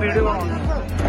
Video ਬਣਾਉਂਦੇ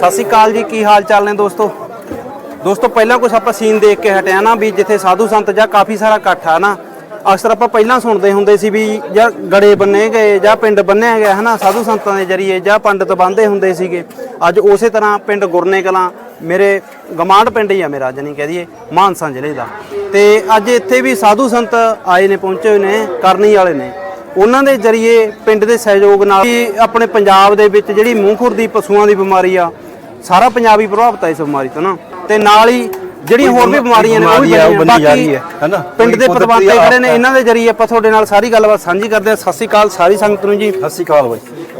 ਸਤਿ ਸ਼੍ਰੀ ਅਕਾਲ ਜੀ, ਕੀ ਹਾਲ ਚਾਲ ਨੇ ਦੋਸਤੋ? ਦੋਸਤੋ, ਪਹਿਲਾਂ ਕੁਝ ਆਪਾਂ ਸੀਨ ਦੇਖ ਕੇ ਹਟਿਆ ਨਾ ਵੀ ਜਿੱਥੇ ਸਾਧੂ ਸੰਤ ਜਾਂ ਕਾਫੀ ਸਾਰਾ ਇਕੱਠ ਆ ਨਾ, ਅਕਸਰ ਆਪਾਂ ਪਹਿਲਾਂ ਸੁਣਦੇ ਹੁੰਦੇ ਸੀ ਵੀ ਜਾਂ ਗੜੇ ਬੰਨੇ ਗਏ ਜਾਂ ਪਿੰਡ ਬੰਨਿਆ ਗਿਆ, ਹਨਾ, ਸਾਧੂ ਸੰਤਾਂ ਦੇ ਜਰੀਏ ਜਾਂ ਪੰਡਤ ਬੰਦੇ ਹੁੰਦੇ ਸੀਗੇ। ਅੱਜ ਉਸੇ ਤਰ੍ਹਾਂ ਪਿੰਡ ਗੁਰਨੇ ਕਲਾਂ ਮੇਰੇ ਗਮਾਂਡ ਪਿੰਡ ਹੀ ਆ ਮੇਰਾ, ਜਣੀ ਕਹਿ ਦਈਏ, ਮਾਨਸਾ ਜ਼ਿਲ੍ਹੇ ਦਾ। ਤੇ ਅੱਜ ਇੱਥੇ ਵੀ ਸਾਧੂ ਸੰਤ ਆਏ ਨੇ, ਪਹੁੰਚੇ ਹੋਏ ਨੇ, ਕਰਨੀ ਵਾਲੇ ਨੇ। ਉਹਨਾਂ ਦੇ ਜਰੀਏ ਪਿੰਡ ਦੇ ਸਹਿਯੋਗ ਨਾਲ ਵੀ ਆਪਣੇ ਪੰਜਾਬ ਦੇ ਵਿੱਚ ਜਿਹੜੀ ਮੂੰਹ ਖੁਰਦੀ ਪਸ਼ੂਆਂ ਦੀ ਬਿਮਾਰੀ ਆ ਸਾਰਾ ਪੰਜਾਬ ਹੀ ਪ੍ਰਭਾਵਿਤ ਹੈ ਇਸ ਬਿਮਾਰੀ ਤੋਂ ਨਾ। ਤੇ ਨਾਲ ਹੀ ਜਿਹੜੀਆਂ ਹੋਰ ਵੀ ਬਿਮਾਰੀਆਂ ਨੇ ਉਹ ਵੀ। ਬੰਨੀ ਜਾ ਰਹੀ ਹੈ, ਹੈਨਾ? ਪਿੰਡ ਕੋਈ ਦੇ ਪਤਵੰਤੇ ਖੜੇ ਨੇ। ਇਹਨਾਂ ਦੇ ਜਰੀਏ ਆਪਾਂ ਤੁਹਾਡੇ ਨਾਲ ਸਾਰੀ ਗੱਲਬਾਤ ਸਾਂਝੀ ਕਰਦੇ ਹਾਂ। ਸਤਿ ਸ਼੍ਰੀ ਅਕਾਲ ਸਾਰੀ ਸੰਗਤ ਨੂੰ ਜੀ। ਸਤਿ ਸ਼੍ਰੀ ਅਕਾਲ ਬਾਈ।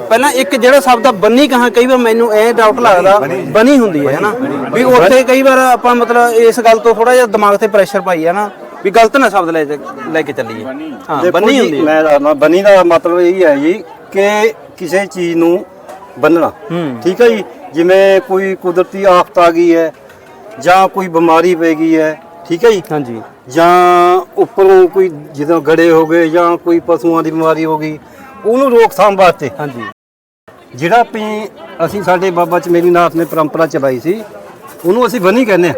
ਪਹਿਲਾਂ ਇੱਕ ਜਿਹੜਾ ਸ਼ਬਦ ਆ ਬੰਨੀ ਕਹਾ ਕਈ ਵਾਰ ਮੈਨੂੰ ਇਹ ਡਾਊਟ ਲੱਗਦਾ ਬਣੀ ਹੁੰਦੀ ਹੈ ਹਨਾ ਵੀ ਉੱਥੇ ਕਈ ਵਾਰ ਆਪਾਂ ਮਤਲਬ ਇਸ ਗੱਲ ਤੋਂ ਥੋੜਾ ਜਿਹਾ ਦਿਮਾਗ ਤੇ ਪ੍ਰੈਸ਼ਰ ਪਾਈ ਹੈ ਨਾ ਵੀ ਗਲਤ ਨਾ ਸ਼ਬਦ ਲੈ ਲੈ ਕੇ ਚੱਲੀਏ। ਹਾਂ ਬੰਨੀ ਹੁੰਦੀ ਹੈ। ਮੈਂ ਦੱਸਣਾ ਬੰਨੀ ਦਾ ਮਤਲਬ ਇਹ ਹੈ ਜੀ ਕਿ ਕਿਸੇ ਚੀਜ਼ ਨੂੰ ਬੰਨਣਾ। ਠੀਕ ਹੈ ਜੀ? ਜਿਵੇਂ ਕੋਈ ਕੁਦਰਤੀ ਆਫਤ ਆ ਗਈ ਹੈ ਜਾਂ ਕੋਈ ਬਿਮਾਰੀ ਪੈ ਗਈ ਹੈ ਠੀਕ ਹੈ ਜੀ? ਹਾਂਜੀ। ਜਾਂ ਉੱਪਰੋਂ ਕੋਈ ਜਦੋਂ ਗੜੇ ਹੋ ਗਏ ਜਾਂ ਕੋਈ ਪਸ਼ੂਆਂ ਦੀ ਬਿਮਾਰੀ ਹੋ ਗਈ ਉਹਨੂੰ ਰੋਕਥਾਮ ਵਾਸਤੇ। ਹਾਂਜੀ। ਜਿਹੜਾ ਅਸੀਂ ਅਸੀਂ ਸਾਡੇ ਬਾਬਾ ਚਮੇਲੀ ਨਾਥ ਨੇ ਪਰੰਪਰਾ ਚਲਾਈ ਸੀ ਉਹਨੂੰ ਅਸੀਂ ਬਨੀ ਕਹਿੰਦੇ ਆ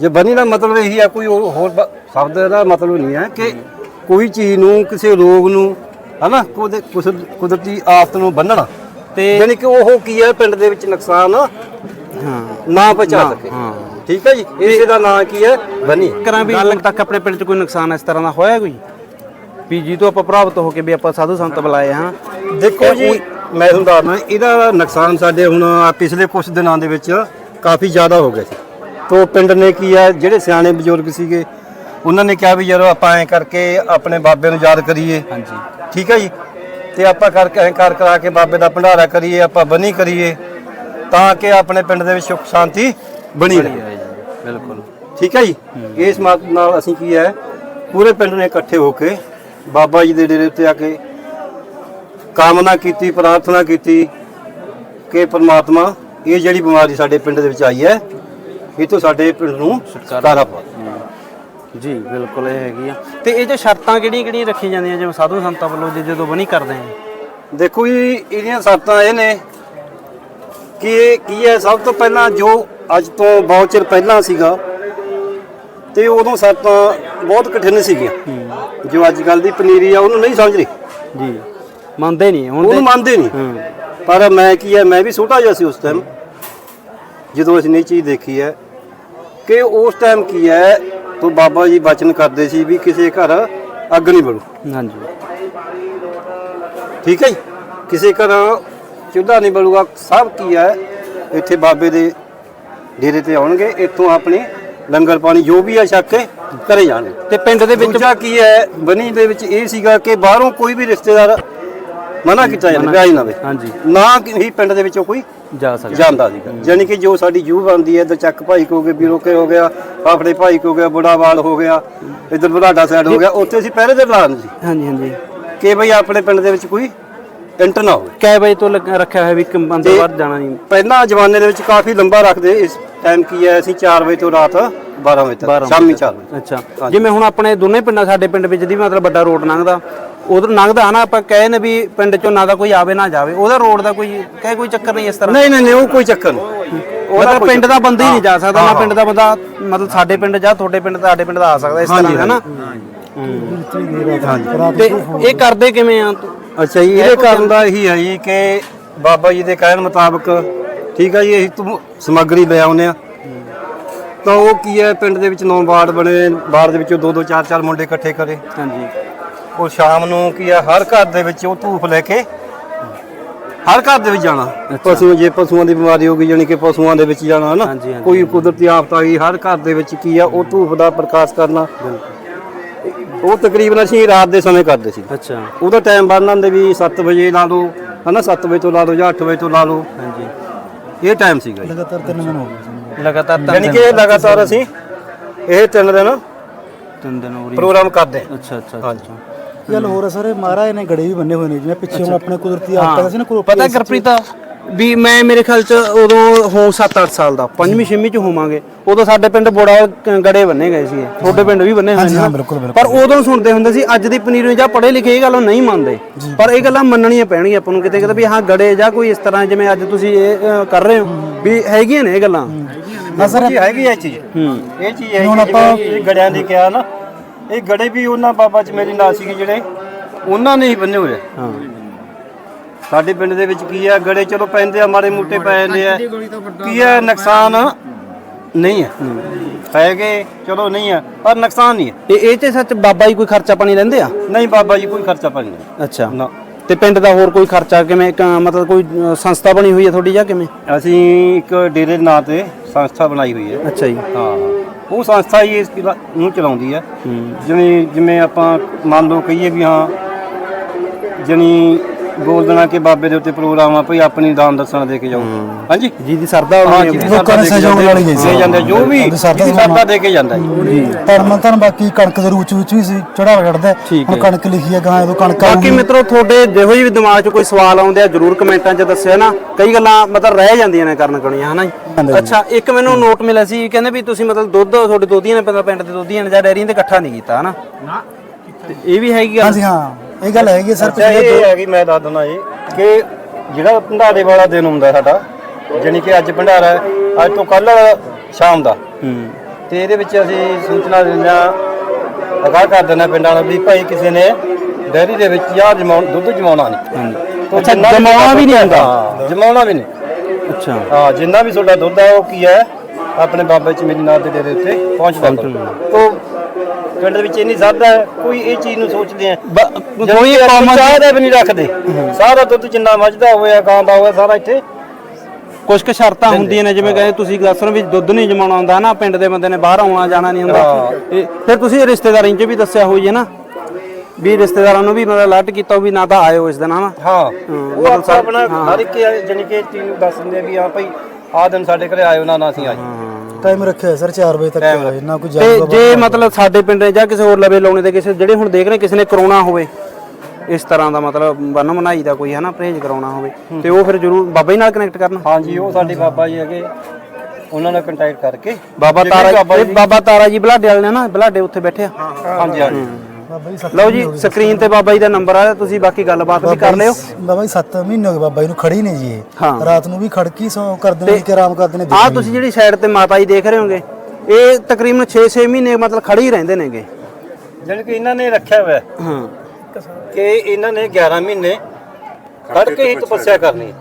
ਜੇ ਬਨੀ ਦਾ ਮਤਲਬ ਇਹੀ ਹੈ ਕੋਈ ਹੋਰ ਸ਼ਬਦ ਦਾ ਮਤਲਬ ਨਹੀਂ ਹੈ ਕਿ ਕੋਈ ਚੀਜ਼ ਨੂੰ ਕਿਸੇ ਰੋਗ ਨੂੰ ਹਨਾ ਕੁਦਰਤੀ ਆਫਤ ਨੂੰ ਬੰਨਣਾ। ਤੇ ਯਾਨੀ ਕਿ ਉਹ ਕੀ ਹੈ ਪਿੰਡ ਦੇ ਵਿੱਚ ਨੁਕਸਾਨ ਹਾਂ। ਨਾ ਪਹੁੰਚਾ ਸਕੇ। ਹਾਂ। ਠੀਕ ਹੈ ਜੀ? ਇਸੇ ਦਾ ਨਾਂ ਕੀ ਹੈ? ਬਨੀ ਕਰਾਂ ਵੀ ਹੁਣ ਤੱਕ ਆਪਣੇ ਪਿੰਡ 'ਚ ਕੋਈ ਨੁਕਸਾਨ ਇਸ ਤਰ੍ਹਾਂ ਦਾ ਹੋਇਆ ਕੋਈ? ਵੀ ਜੀ ਤੋਂ ਆਪਾਂ ਪ੍ਰਭਾਵਿਤ ਹੋ ਕੇ ਵੀ ਆਪਾਂ ਸਾਧੂ ਸੰਤ ਬੁਲਾਏ ਹਾਂ। ਦੇਖੋ ਜੀ ਮੈਂ ਤੁਹਾਨੂੰ ਦੱਸਦਾ ਇਹਦਾ ਨੁਕਸਾਨ ਸਾਡੇ ਹੁਣ ਪਿਛਲੇ ਕੁਝ ਦਿਨਾਂ ਦੇ ਵਿੱਚ ਕਾਫੀ ਜ਼ਿਆਦਾ ਹੋ ਗਿਆ ਸੀ। ਤੋ ਪਿੰਡ ਨੇ ਕੀ ਹੈ ਜਿਹੜੇ ਸਿਆਣੇ ਬਜ਼ੁਰਗ ਸੀਗੇ ਉਹਨਾਂ ਨੇ ਕਿਹਾ ਵੀ ਜਦੋਂ ਆਪਾਂ ਐ ਕਰਕੇ ਆਪਣੇ ਬਾਬੇ ਨੂੰ ਯਾਦ ਕਰੀਏ। ਹਾਂਜੀ। ਠੀਕ ਹੈ ਜੀ? ਤੇ ਆਪਾਂ ਕਰਕੇ ਐ ਕਰ ਕਰਾ ਕੇ ਬਾਬੇ ਦਾ ਭੰਡਾਰਾ ਕਰੀਏ ਆਪਾਂ ਬਣੀ ਕਰੀਏ ਤਾਂ ਕਿ ਆਪਣੇ ਪਿੰਡ ਦੇ ਵਿੱਚ ਸੁੱਖ ਸ਼ਾਂਤੀ ਬਣੀ ਰਹੇ। ਬਿਲਕੁਲ। ਠੀਕ ਹੈ ਜੀ? ਇਸ ਮਤ ਨਾਲ ਅਸੀਂ ਕੀ ਹੈ ਪੂਰੇ ਪਿੰਡ ਨੇ ਇਕੱਠੇ ਹੋ ਕੇ ਬਾਬਾ ਜੀ ਦੇ ਡੇਰੇ ਉੱਤੇ ਆ ਕੇ ਕਾਮਨਾ ਕੀਤੀ ਪ੍ਰਾਰਥਨਾ ਕੀਤੀ ਕਿ ਪ੍ਰਮਾਤਮਾ ਇਹ ਜਿਹੜੀ ਬਿਮਾਰੀ ਸਾਡੇ ਪਿੰਡ ਦੇ ਵਿੱਚ ਆਈ ਹੈ ਇਹ ਤੋਂ ਸਾਡੇ ਪਿੰਡ ਨੂੰ ਛੁਟਕਾਰਾ ਪਾ ਜੀ ਬਿਲਕੁਲ ਇਹ ਹੈਗੀ ਆ। ਤੇ ਇਹ ਜੋ ਸ਼ਰਤਾਂ ਕਿਹੜੀਆਂ ਕਿਹੜੀਆਂ ਰੱਖੀਆਂ ਜਾਂਦੀਆਂ ਜਿਵੇਂ ਸਾਧੂ ਸੰਤਾਂ ਵੱਲੋਂ ਜੇ ਜਦੋਂ ਬਣੀ ਕਰਦੇ? ਆ ਦੇਖੋ ਜੀ ਇਹਦੀਆਂ ਸ਼ਰਤਾਂ ਇਹ ਨੇ ਕਿ ਇਹ ਕੀ ਹੈ ਸਭ ਤੋਂ ਪਹਿਲਾਂ ਜੋ ਅੱਜ ਤੋਂ ਬਹੁਤ ਚਿਰ ਪਹਿਲਾਂ ਸੀਗਾ ਤੇ ਉਦੋਂ ਸ਼ਰਤਾਂ ਬਹੁਤ ਕਠਿਨ ਸੀਗੀਆਂ। ਜੋ ਅੱਜ ਕੱਲ ਦੀ ਪਨੀਰੀ ਆ ਉਹਨੂੰ ਨਹੀਂ ਸਮਝ ਰਹੀ। ਜੀ। ਮੰਨਦੇ ਨਹੀਂ ਹੁਣ ਉਹਨੂੰ ਮੰਨਦੇ ਨਹੀਂ। ਪਰ ਮੈਂ ਕੀ ਹੈ ਮੈਂ ਵੀ ਛੋਟਾ ਜਿਹਾ ਸੀ ਉਸ ਟਾਈਮ ਜਦੋਂ ਅਸੀਂ ਇਹ ਚੀਜ਼ ਦੇਖੀ ਹੈ ਕਿ ਉਸ ਟਾਈਮ ਕੀ ਹੈ ਤੋਂ ਬਾਬਾ ਜੀ ਬਚਨ ਕਰਦੇ ਸੀ ਵੀ ਕਿਸੇ ਘਰ ਅੱਗ ਨਹੀਂ ਬਲੂ ਹਾਂਜੀ। ਠੀਕ ਹੈ ਜੀ? ਕਿਸੇ ਘਰ ਚੁੱਲ੍ਹਾ ਨਹੀਂ ਬਲੂਗਾ ਸਭ ਕੀ ਹੈ ਇੱਥੇ ਬਾਬੇ ਦੇ ਡੇਰੇ ਤੇ ਆਉਣਗੇ ਇੱਥੋਂ ਆਪਣੀ ਲੰਗਰ ਪਾਣੀ ਜੋ ਵੀ ਹੈ ਛੱਕ ਕੇ ਘਰੇ ਜਾਣਗੇ। ਤੇ ਪਿੰਡ ਦੇ ਵਿੱਚ ਕੀ ਹੈ ਬਣੀ ਦੇ ਵਿੱਚ ਇਹ ਸੀਗਾ ਕਿ ਬਾਹਰੋਂ ਕੋਈ ਵੀ ਰਿਸ਼ਤੇਦਾਰ ਮਨਾ ਕੀਤਾ ਜਾਂਦਾ ਵਿਆਹ ਹੀ ਨਾ ਵੇ ਹਾਂਜੀ। ਨਾ ਹੀ ਪਿੰਡ ਦੇ ਵਿੱਚੋਂ ਕੋਈ ਜਾ ਸਕਦਾ। ਜਾਂਦਾ ਸੀਗਾ। ਯਾਨੀ ਕਿ ਜੋ ਸਾਡੀ ਜੂਹ ਬਣਦੀ ਹੈ ਇੱਧਰ ਚੱਕ ਭਾਈ ਕੋ ਗਏ ਬੀਰੋਕੇ ਹੋ ਗਿਆ ਫਾਫੜੇ ਭਾਈ ਕੋ ਗਿਆ ਬੁੜਾਵਾਲ ਹੋ ਗਿਆ ਇੱਧਰ ਬੁਢਾਡਾ ਸਾਈਡ ਹੋ ਗਿਆ ਉੱਥੇ ਅਸੀਂ ਪਹਿਰੇ ਦੇ ਬੁਲਾਉਣ ਸੀ। ਹਾਂਜੀ ਹਾਂਜੀ। ਕਿ ਬਈ ਆਪਣੇ ਪਿੰਡ ਦੇ ਵਿੱਚ ਕੋਈ ਐਂਟਰ ਨਾ ਹੋਵੇ। ਕੈ ਵਜੇ ਤੋਂ ਲੱਗ- ਰੱਖਿਆ ਹੋਇਆ ਵੀ ਇੱਕ ਅੰਦਰ ਬਾਹਰ ਜਾਣਾ ਨਹੀਂ ਪਹਿਲਾਂ ਜ਼ਮਾਨੇ ਦੇ ਵਿੱਚ ਕਾਫੀ ਲੰਬਾ ਰੱਖਦੇ ਇਸ ਟਾਈਮ ਕੀ ਹੈ ਅਸੀਂ 4 ਵਜੇ ਤੋਂ ਰਾਤ 12 ਵਜੇ ਤੱਕ ਸ਼ਾਮੀ 4 ਵਜੇ। ਅੱਛਾ। ਜਿਵੇਂ ਹੁਣ ਆਪਣੇ ਦੋਨੇ ਪਿੰਡਾਂ ਸਾਡੇ ਪਿੰਡ ਵਿੱਚ ਦੀ ਮਤਲਬ ਵੱਡਾ ਰੋਡ ਲੰਘਦਾ ਉਧਰ ਲੰਘਦਾ ਹਨਾ ਆਪਾਂ ਕਹੇ ਨੇ ਵੀ ਪਿੰਡ ਚੋਂ ਨਾ ਤਾਂ ਕੋਈ ਆਵੇ ਨਾ ਜਾਵੇ। ਉਹਦਾ ਰੋਡ ਦਾ ਕੋਈ ਕਹੇ ਕੋਈ ਚੱਕਰ ਨਹੀਂ ਇਸ ਤਰ੍ਹਾਂ? ਨਹੀਂ ਨਹੀਂ ਨਹੀਂ ਉਹ ਕੋਈ ਚੱਕਰ ਨਹੀਂ। ਮਤਲਬ ਪਿੰਡ ਦਾ ਬੰਦਾ ਹੀ ਨਹੀਂ ਜਾ ਸਕਦਾ ਨਾ ਪਿੰਡ ਦਾ ਬੰਦਾ ਮਤਲਬ ਸਾਡੇ ਪਿੰਡ ਜਾਂ ਤੁਹਾਡੇ ਪਿੰਡ ਤੁਹਾਡੇ ਪਿੰਡ ਦਾ ਆ ਸਕਦਾ ਇਸ ਤਰ੍ਹਾਂ ਹੈ ਨਾ? ਤੇ ਇਹ ਕਰਦੇ ਕਿਵੇਂ ਆ ਅੱਛਾ ਜੀ ਇਹਦੇ ਕਾਰਨ ਦਾ ਇਹੀ ਹੈ ਜੀ ਕਿ ਬਾਬਾ ਜੀ ਦੇ ਕਹਿਣ ਮੁਤਾਬਕ ਠੀਕ ਹੈ ਜੀ ਅਸੀਂ ਤੂੰ ਸਮੱਗਰੀ ਲੈ ਆਉਂਦੇ ਆ। ਤਾਂ ਉਹ ਕੀ ਹੈ ਪਿੰਡ ਦੇ ਵਿੱਚ ਨੌ ਵਾਰਡ ਬਣੇ ਵਾਰਡ ਦੇ ਵਿੱਚੋਂ ਦੋ ਦੋ ਚਾਰ ਚਾਰ ਮੁੰਡੇ ਇਕੱਠੇ ਕਰੇ। ਹਾਂਜੀ। ਉਹ ਸ਼ਾਮ ਨੂੰ ਕੀ ਹੈ ਹਰ ਘਰ ਦੇ ਵਿੱਚ ਉਹ ਧੂਫ ਲੈ ਕੇ ਹਰ ਘਰ ਦੇ ਵਿੱਚ ਜਾਣਾ। ਪਸ਼ੂ ਜੇ ਪਸ਼ੂਆਂ ਦੀ ਬਿਮਾਰੀ ਹੋ ਗਈ ਜਾਨੀ ਕਿ ਪਸ਼ੂਆਂ ਦੇ ਵਿੱਚ ਜਾਣਾ ਹਨਾ। ਕੋਈ ਕੁਦਰਤੀ ਆਫਤ ਆ ਗਈ ਹਰ ਘਰ ਦੇ ਵਿੱਚ ਕੀ ਆ ਉਹ ਧੂਫ ਦਾ ਪ੍ਰਕਾਸ਼ ਕਰਨਾ। ਉਹ ਤਕਰੀਬਨ ਅਸੀਂ ਰਾਤ ਦੇ ਸਮੇਂ ਕਰਦੇ ਸੀ। ਅੱਛਾ। ਉਹਦਾ ਟਾਈਮ ਬੰਨ ਲੈਂਦੇ ਵੀ 7 ਵਜੇ ਲਾ ਲਓ ਹਨਾ? 7 ਵਜੇ ਤੋਂ ਲਾ ਲਓ ਜਾਂ 8 ਵਜੇ ਤੋਂ ਲਾ ਲਓ। ਹਾਂਜੀ। ਇਹ ਟਾਈਮ ਸੀਗਾ ਜੀ। ਲਗਾਤਾਰ ਤਿੰਨ ਦਿਨ ਹੋ ਗਏ ਲਗਾਤਾਰ ਤਿੰਨ ਯਾਨੀ ਕਿ ਲਗਾਤਾਰ ਅਸੀਂ ਇਹ ਤਿੰਨ ਦਿਨ ਤਿੰਨ ਦਿਨ ਹੋ ਰਹੀ ਪ੍ਰੋਗਰਾਮ ਕਰਦੇ। ਅੱਛਾ ਅੱਛਾ। ਹਾਂਜੀ। ਗੱਲ ਹੋਰ ਹੈ ਸਰ ਮਹਾਰਾਜ ਨੇ ਗੜੇ ਵੀ ਬੰਨੇ ਹੋਏ ਨੇ ਜਿਵੇਂ ਪਿੱਛੇ ਹੁਣ ਆਪਣੇ ਕੁਦਰਤੀ ਆਫਤਾਂ ਸੀ ਨਾ ਕੋਈ ਪਤਾ ਗੁਰਪ੍ਰੀਤ ਵੀ ਮੈਂ ਮੇਰੇ ਖਿਆਲ ਚ ਉਦੋਂ ਹੋ 7-8 ਸਾਲ ਦਾ ਪੰਜਵੀਂ ਛੇਵੀਂ ਚ ਹੋਵਾਂਗੇ। ਉਦੋਂ ਸਾਡੇ ਪਿੰਡ ਬੋੜਾ ਗੜੇ ਬੰਨੇ ਗਏ ਸੀ ਤੁਹਾਡੇ ਪਿੰਡ ਵੀ ਬੰਨੇ ਹੋਏ ਸੀ ਨਾ। ਹਾਂ, ਬਿਲਕੁਲ, ਬਿਲਕੁਲ। ਪਰ ਉਦੋਂ ਸੁਣਦੇ ਹੁੰਦੇ ਸੀ ਅੱਜ ਦੀ ਪਨੀਰ ਜਾਂ ਪੜ੍ਹੇ ਲਿਖੇ ਇਹ ਗੱਲ ਨਹੀਂ ਮੰਨਦੇ। ਪਰ ਇਹ ਗੱਲਾਂ ਮੰਨਣੀਆਂ ਪੈਣਗੀਆਂ ਆਪਾਂ ਨੂੰ ਕਿਤੇ ਕਿਤੇ ਵੀ ਹਾਂ ਗੜੇ ਜਾਂ ਕੋਈ ਇਸ ਤਰ੍ਹਾਂ ਜਿਵੇਂ ਅੱਜ ਤੁਸੀਂ ਇਹ ਕਰ ਰਹੇ ਹੋ ਵੀ ਹੈਗੀਆਂ ਨੇ ਇਹ ਗੱਲਾਂ। ਹਾਂ। ਸਰ। ਜੀ ਹੈਗੀ ਇਹ ਚੀਜ਼। ਹੂੰ। ਇਹ ਚੀਜ਼ ਹੈ ਹੁਣ ਆਪਾਂ- ਗੜਿਆਂ ਦੀ ਕਿਹਾ ਨਾ ਇਹ ਗੜੇ ਵੀ ਉਹਨਾਂ ਬਾਬਾ ਚ ਮੇਰੀ ਨਾਲ ਸੀਗੇ ਜਿਹੜੇ ਉਹਨਾਂ ਨੇ ਹੀ ਬੰਨੇ ਹੋਏ ਆ। ਹਾਂ। ਸਾਡੇ ਪਿੰਡ ਦੇ ਵਿੱਚ ਕੀ ਆ ਗੜੇ ਚਲੋ ਪੈਂਦੇ ਆ ਮਾੜੇ ਮੋਟੇ ਪੈ ਜਾਂਦੇ ਆ। ਕੀ ਹੈ। ਨੁਕਸਾਨ ਨਹੀਂ ਹੈ ਪੈ ਗਏ ਚਲੋ ਨਹੀਂ ਹੈ ਪਰ ਨੁਕਸਾਨ ਨਹੀਂ ਹੈ ਇਹ ਇਹ ਤੇ ਸੱਚ ਬਾਬਾ ਜੀ ਕੋਈ ਖਰਚਾ ਪਾਣੀ ਲੈਂਦੇ ਆ? ਨਹੀਂ ਬਾਬਾ ਜੀ ਕੋਈ ਖਰਚਾ ਪਾਣੀ ਨਹੀਂ। ਅੱਛਾ। ਨਾ। ਤੇ ਪਿੰਡ ਦਾ ਹੋਰ ਕੋਈ ਖਰਚਾ ਕਿਵੇਂ ਕ- ਮਤਲਬ ਕੋਈ ਅ, ਸੰਸਥਾ ਬਣੀ ਹੋਈ ਹੈ ਤੁਹਾਡੀ ਜਾਂ ਕਿਵੇਂ? ਅਸੀਂ ਇੱਕ ਡੇਰੇ ਦੇ ਨਾਂ ਤੇ ਸੰਸਥਾ ਬਣਾਈ ਹੋਈ ਹੈ। ਅੱਛਾ ਜੀ। ਹਾਂ। ਉਹ ਸੰਸਥਾ ਹੀ ਇਸ ਨੂੰ ਚਲਾਉਂਦੀ ਹੈ ਹੂੰ। ਜਿਵੇਂ ਜਿਵੇਂ ਆਪਾਂ ਮੰਨ ਲਓ ਕਹੀਏ ਵੀ ਹਾਂ ਜਣੀ ਬੋਲ ਦੇਣਾ ਕਿ ਬਾਬੇ ਦੇ ਉੱਤੇ ਪ੍ਰੋਗਰਾਮ ਆ ਭਈ ਆਪਣੀ ਦਾਨ ਦੱਸਣਾ ਦੇ ਕੇ ਜਾਓ। ਹਾਂਜੀ? ਜੀ ਦੀ ਸਰਦਾ ਹਾਂ ਹੋਣੀ ਜਿਹਦੀ ਲੋਕਾਂ ਦੇ ਸਹਿਯੋਗ ਨਾਲ ਹੀ। ਦੇ ਜਾਂਦੇ ਜੋ ਵੀ ਜਿਹਦੀ ਸਰਦਾ ਦੇ ਕੇ ਜਾਂਦਾ ਜੀ। ਧਰਮ ਧਨ ਬਾਕੀ ਕਣਕ ਦੇ ਰੂਚ ਵਿੱਚ ਵੀ ਸੀ ਚੜਾਵਾ ਚੜਦਾ ਠੀਕ ਹੁਣ ਹੈ। ਕਣਕ ਲਿਖੀ ਹੈ ਗਾਂ ਜਦੋਂ ਕਣਕ ਬਾਕੀ ਮਿੱਤਰੋ ਤੁਹਾਡੇ ਜਿਹੋ ਜਿਹੇ ਵੀ ਦਿਮਾਗ 'ਚ ਕੋਈ ਸਵਾਲ ਆਉਂਦੇ ਆ ਜਰੂਰ ਕਮੈਂਟਾਂ 'ਚ ਦੱਸਿਓ ਨਾ। ਕਈ ਗੱਲਾਂ ਮਤਲਬ ਰਹਿ ਜਾਂਦੀਆਂ ਨੇ ਕਰਨ ਕਣੀਆਂ ਹਨਾ ਅੱਛਾ ਇੱਕ ਮੈਨੂੰ ਨੋਟ ਮਿਲਿਆ ਸੀ ਕਹਿੰਦੇ ਵੀ ਤੁਸੀਂ ਮਤਲਬ ਦੁੱਧ ਤੁਹਾਡੇ ਦੋਧੀਆਂ ਨੇ ਪਿੰਡ ਪਿੰਡ ਦੇ ਦੋਧੀਆਂ ਨੇ ਜਾਂ ਡੈਰੀਆਂ ਤੇ ਇਕੱਠਾ ਨਹੀਂ ਕੀਤਾ ਹਨਾ? ਇਹ ਵੀ ਹੈਗੀ ਗੱਲ? ਹਾਂਜੀ ਹਾਂ। ਇਹ ਗੱਲ ਹੈਗੀ ਹੈ ਸਰ ਅੱਛਾ ਪਿਛਲੇ ਇਹ ਹੈਗੀ ਮੈਂ ਦੱਸ ਦਿੰਦਾ ਜੀ ਕਿ ਜਿਹੜਾ ਭੰਡਾਰੇ ਵਾਲਾ ਦਿਨ ਹੁੰਦਾ ਸਾਡਾ ਜਾਣੀ ਕਿ ਅੱਜ ਭੰਡਾਰਾ ਹੈ, ਅੱਜ ਤੋਂ ਕੱਲ ਸ਼ਾਮ ਦਾ। ਹੂੰ। ਤੇ ਇਹਦੇ ਵਿੱਚ ਅਸੀਂ ਸੂਚਨਾ ਦਿੰਦੇ ਹਾਂ ਅਗਾਹ ਕਰ ਦਿੰਦੇ ਹਾਂ ਪਿੰਡਾਂ ਨੂੰ ਵੀ ਭਾਈ ਕਿਸੇ ਨੇ ਡੈਰੀ ਦੇ ਵਿੱਚ ਜਾਂ ਜਮਾਉਣ ਦੁੱਧ ਜਮਾਉਣਾ ਨਹੀਂ। ਤੋਂ ਅੱਛਾ, ਜਿੰਨਾ ਜਮਾਉਣਾ ਵੀ ਨਹੀਂ ਹੁੰਦਾ? ਹਾਂ, ਜਮਾਉਣਾ ਵੀ ਨਹੀਂ। ਅੱਛਾ। ਹਾਂ ਜਿੰਨਾ ਵੀ ਤੁਹਾਡਾ ਦੁੱਧ ਹੈ ਉਹ ਕੀ ਹੈ ਆਪਣੇ ਬਾਬਾ ਚ ਮੇਰੀ ਨਾਥ ਦੇ ਡੇਰੇ ਉੱਤੇ ਪਹੁੰਚਦਾ। ਤੋਂ ਪਿੰਡ ਦੇ ਵਿੱਚ ਇੰਨੀ ਜ਼ਿਆਦਾ ਹੈ ਕੋਈ ਇਹ ਚੀਜ਼ ਨੂੰ ਸੋਚਦੇ ਆ। ਕੋਈ ਚਾਹ ਦਾ ਵੀ ਨਹੀਂ ਰੱਖਦੇ। ਸਾਰਾ ਦੁੱਧ ਜਿੰਨਾ ਮੱਝਦਾ ਹੋਇਆ ਗਾਂ ਦਾ ਹੋਇਆ ਸਾਰਾ ਇੱਥੇ। ਕੁਝ ਕੁ ਸ਼ਰਤਾਂ ਹੁੰਦੀਆਂ ਨੇ ਜਿਵੇਂ ਕਹਿੰਦੇ ਤੁਸੀਂ ਦੱਸ ਰਹੇ ਹੋ ਵੀ ਦੁੱਧ ਨਹੀਂ ਜਮਾਉਣਾ ਹੁੰਦਾ ਨਾ ਪਿੰਡ ਦੇ ਬੰਦੇ ਨੇ ਬਾਹਰ ਆਉਣਾ ਜਾਣਾ ਨਹੀਂ ਹੁੰਦਾ। ਫਿਰ ਤੁਸੀਂ ਰਿਸ਼ਤੇਦਾਰਾਂ 'ਚ ਵੀ ਦੱਸਿਆ ਹੋਈ ਹੈ ਨਾ ਵੀ ਰਿਸ਼ਤੇਦਾਰਾਂ ਨੂੰ ਵੀ ਮਤਲਬ ਅਲਰਟ ਕੀਤਾ ਵੀ ਨਾ ਤਾਂ ਆਇਓ ਇਸ ਦਿਨ ਹਨਾ? ਹਾਂ। ਉਹ ਆਪਾਂ ਆਪਣਾ ਹਰ ਇੱਕ ਜਾਨੀ ਕਿ ਨੂੰ ਦੱਸ ਦਿੰਦੇ ਆ ਵੀ ਹਾਂ ਭਾਈ ਆਹ ਦਿਨ ਸਾਡੇ ਘਰੇ ਆਇਓ ਨਾ ਨਾ ਅਸੀਂ ਆਏ। ਟਾਈਮ ਰੱਖਿਆ ਸਰ 4 ਵਜੇ ਤੱਕ ਹੈ, ਨਾ ਕੋਈ ਤੇ ਜਾਊਗਾ ਜੇ ਮਤਲਬ ਸਾਡੇ ਪਿੰਡ ਜਾਂ ਕਿਸੇ ਹੋਰ ਲਵੇ ਲਾਉਣੇ ਦੇ ਕਿਸੇ ਜਿਹੜੇ ਹੁਣ ਦੇਖ ਰਹੇ ਕਿਸੇ ਨੇ ਕਰੋਨਾ ਹੋਵੇ ਇਸ ਤਰ੍ਹਾਂ ਦਾ ਮਤਲਬ ਬੰਨ ਮਨਾਈ ਦਾ ਕੋਈ ਹਨਾ ਪਰਹੇਜ ਕਰਾਉਣਾ ਹੋਵੇ ਤੇ ਉਹ ਫਿਰ ਜ਼ਰੂਰ ਬਾਬਾ ਜੀ ਨਾਲ ਕਨੈਕਟ ਕਰਨਾ। ਹਾਂਜੀ ਉਹ ਸਾਡੇ ਬਾਬਾ ਜੀ ਹੈਗੇ ਉਹਨਾਂ ਨਾਲ ਕੰਟੈਕਟ ਕਰਕੇ। ਬਾਬਾ ਤਾਰਾ ਬਾਬਾ ਇਹ ਜੀ- ਬਾਬਾ ਤਾਰਾ ਜੀ ਬਲਾਡੇ ਵਾਲੇ ਨੇ ਨਾ ਬਲਾਡੇ ਉੱਥੇ ਬੈਠੇ ਆ। ਹਾਂਜੀ ਹਾਂਜੀ। ਬਾਬਾ ਜੀ ਸੱਤ ਲਓ ਜੀ ਸਕਰੀਨ ਤੇ ਬਾਬਾ ਜੀ ਦਾ ਨੰਬਰ ਆ ਤੁਸੀਂ ਬਾਕੀ ਗੱਲਬਾਤ ਵੀ ਕਰ ਲਿਓ। ਬਾਬਾ ਜੀ 7 ਮਹੀਨੇ ਹੋ ਗਏ ਬਾਬਾ ਜੀ ਨੂੰ ਖੜੀ ਨੇ ਜੀ ਇਹ। ਰਾਤ ਨੂੰ ਵੀ ਖੜਕੀ ਸੌ ਕਰਦੇ ਨੇ ਕਿ ਆਰਾਮ ਕਰਦੇ ਨੇ ਆਹ ਤੁਸੀਂ ਜਿਹੜੀ ਸਾਈਡ ਤੇ ਮਾਤਾ ਜੀ ਦੇਖ ਰਹੇ ਹੋਗੇ ਇਹ ਤਕਰੀਬਨ 6-6 ਮਹੀਨੇ ਮਤਲਬ ਖੜੇ ਹੀ ਰਹਿੰਦੇ ਨੇਗੇ। ਜਾਣੀ ਕਿ ਇਹਨਾਂ ਨੇ ਰੱਖਿਆ ਹੋਇਆ। ਹੈ। ਹਾਂ ਕਿ ਇਹਨਾਂ ਨੇ 11 ਮਹੀਨੇ ਖੜ ਕੇ ਹੀ ਤਪੱਸਿਆ ਕਰਨੀ।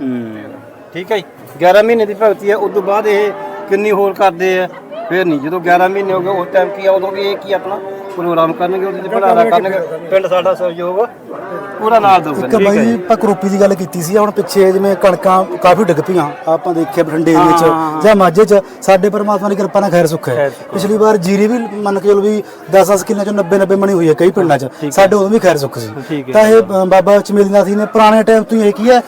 ਠੀਕ ਹੈ ਜੀ 11 ਮਹੀਨੇ ਦੀ ਭਗਤੀ ਹੈ ਉਸ ਤੋਂ ਬਾਅਦ ਇਹ ਕਿੰਨੀ ਹੋਰ ਕਰਦੇ ਆ? ਫਿਰ ਨਹੀਂ ਜਦੋਂ 11 ਮਹੀਨੇ ਹੋ ਗਏ ਉਸ ਟਾਈਮ ਕੀ ਆ ਉਦੋਂ ਵੀ ਇਹ ਕੀ ਆਪਣਾ ਪ੍ਰੋਗਰਾਮ ਕਰਨਗੇ ਉਹਦੇ ਤੇ ਭੰਡਾਰਾ ਕਰਨਗੇ। ਪਿੰਡ ਸਾਡਾ ਸਹਿਯੋਗ ਪੂਰਾ ਨਾਲ ਦਊਗਾ। ਇੱਕ ਬਾਈ ਜੀ ਆਪਾਂ ਕਰੋਪੀ ਦੀ ਗੱਲ ਕੀਤੀ ਸੀ ਹੁਣ ਪਿੱਛੇ ਜਿਵੇਂ ਕਣਕਾਂ ਕਾਫੀ ਡਿੱਗ ਪਈਆਂ ਆਪਾਂ ਦੇਖਿਆ ਬਠਿੰਡੇ ਏਰੀਏ ਚ ਜਾਂ ਮਾਝੇ ਚ ਸਾਡੇ ਪਰਮਾਤਮਾ ਦੀ ਕਿਰਪਾ ਨਾਲ ਖੈਰ ਸੁੱਖ ਹੈ। ਪਿਛਲੀ ਵਾਰ ਜੀਰੀ ਵੀ ਮੰਨ ਕੇ ਚਲੋ ਵੀ 10-10 ਕਿੱਲਿਆਂ ਚੋਂ 90-90 ਮਣੀ ਹੋਈ ਹੈ ਕਈ ਪਿੰਡਾਂ ਚ ਸਾਡੇ ਉਦੋਂ ਵੀ ਖੈਰ ਸੁੱਖ ਸੀ। ਤਾਂ ਇਹ ਬਾਬਾ ਚਮੇਲੀਨਾਥ ਜੀ ਨੇ ਪੁਰਾਣੇ ਟਾਈਮ ਤੋਂ ਹੀ ਇਹ ਕੀ ਹੈ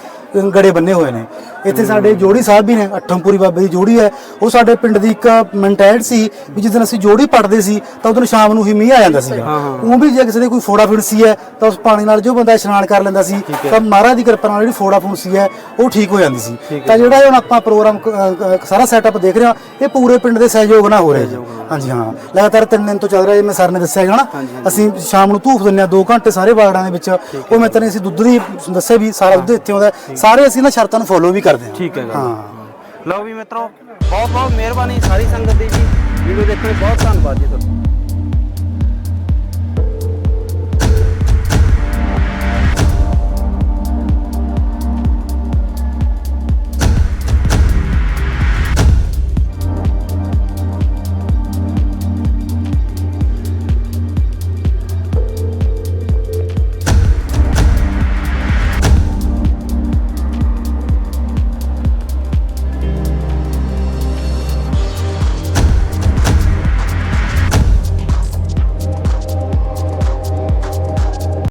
ਗੜੇ ਬੰਨੇ ਹੋਏ ਨੇ। ਇੱਥੇ ਸਾਡੇ ਜੋੜੀ ਸਾਹਿਬ ਵੀ ਨੇ ਅਠਮਪੁਰੀ ਬਾਬੇ ਦੀ ਜੋੜੀ ਹੈ। ਉਹ ਸਾਡੇ ਪਿੰਡ ਦੀ ਇੱਕ ਮੈਂਟੈਡ ਸੀ ਵੀ ਜਿਸ ਦਿਨ ਅਸੀਂ ਜੋੜੀ ਪੜਦੇ ਸੀ ਤਾਂ ਉਦੋਂ ਸ਼ਾਮ ਨੂੰ ਹੀ ਮੀਂਹ ਆ ਜਾਂਦਾ ਸੀਗਾ। ਉਹ ਵੀ ਜੇ ਕਿਸੇ ਦੇ ਕੋਈ ਫੋੜਾ ਫਿੰਸੀ ਹੈ ਤਾਂ ਉਸ ਪਾਣੀ ਨਾਲ ਜੋ ਬੰਦਾ ਇਸ਼ਨਾਨ ਕਰ ਲੈਂਦਾ ਸੀ ਤਾਂ ਮਹਾਰਾਜ ਦੀ ਕਿਰਪਾ ਨਾਲ ਜਿਹੜੀ ਫੋੜਾ ਫੁੰਸੀ ਹੈ ਉਹ ਠੀਕ ਹੋ ਜਾਂਦੀ ਸੀ। ਤਾਂ ਜਿਹੜਾ ਹੁਣ ਆਪਾਂ ਪ੍ਰੋਗਰਾਮ ਸਾਰਾ ਸੈਟਅਪ ਦੇਖ ਰਹੇ ਹਾਂ ਇਹ ਪੂਰੇ ਪਿੰਡ ਦੇ ਸਹਿਯੋਗ ਨਾਲ ਹੋ ਰਿਹਾ ਜੀ। ਹਾਂਜੀ ਹਾਂ। ਲਗਾਤਾਰ ਤਿੰਨ ਦਿਨ ਤੋਂ ਚੱਲ ਰਿਹਾ ਜਿਵੇਂ ਸਰ ਨੇ ਦੱਸਿਆ ਹੈਗਾ ਨਾ। ਅਸੀਂ ਸ਼ਾਮ ਨੂੰ ਧੂਫ ਦਿੰਦੇ ਹਾਂ 2 ਘੰਟੇ ਸਾਰੇ ਵਾਰਡਾਂ ਦੇ ਵਿੱਚ। ਉਹ ਮੈਂ ਤੈਨੂੰ ਅਸੀਂ ਦੁੱਧ ਦੀ ਦੱਸਿਆ ਵੀ ਸਾਰਾ ਦੁੱਧ ਇੱਥੇ ਆਉਂਦਾ। ਸਾਰੇ ਅਸੀਂ ਨਾ ਸ਼ਰਤਾਂ ਨੂੰ ਫੋਲੋ ਵੀ ਕਰਦੇ ਹਾਂ। ਠੀਕ ਹੈ ਗੱਲ। ਹਾਂ। ਲਓ ਵੀ ਮਿੱਤਰੋ ਬਹੁਤ ਬਹੁਤ ਮਿਹਰਬਾਨੀ ਸਾਰੀ ਸੰਗਤ ਦੀ ਜੀ। ਵੀਡੀਓ ਦੇਖਣ ਲਈ ਬਹੁਤ ਧੰਨਵਾਦ ਜੀ ਤੁਹਾਡਾ।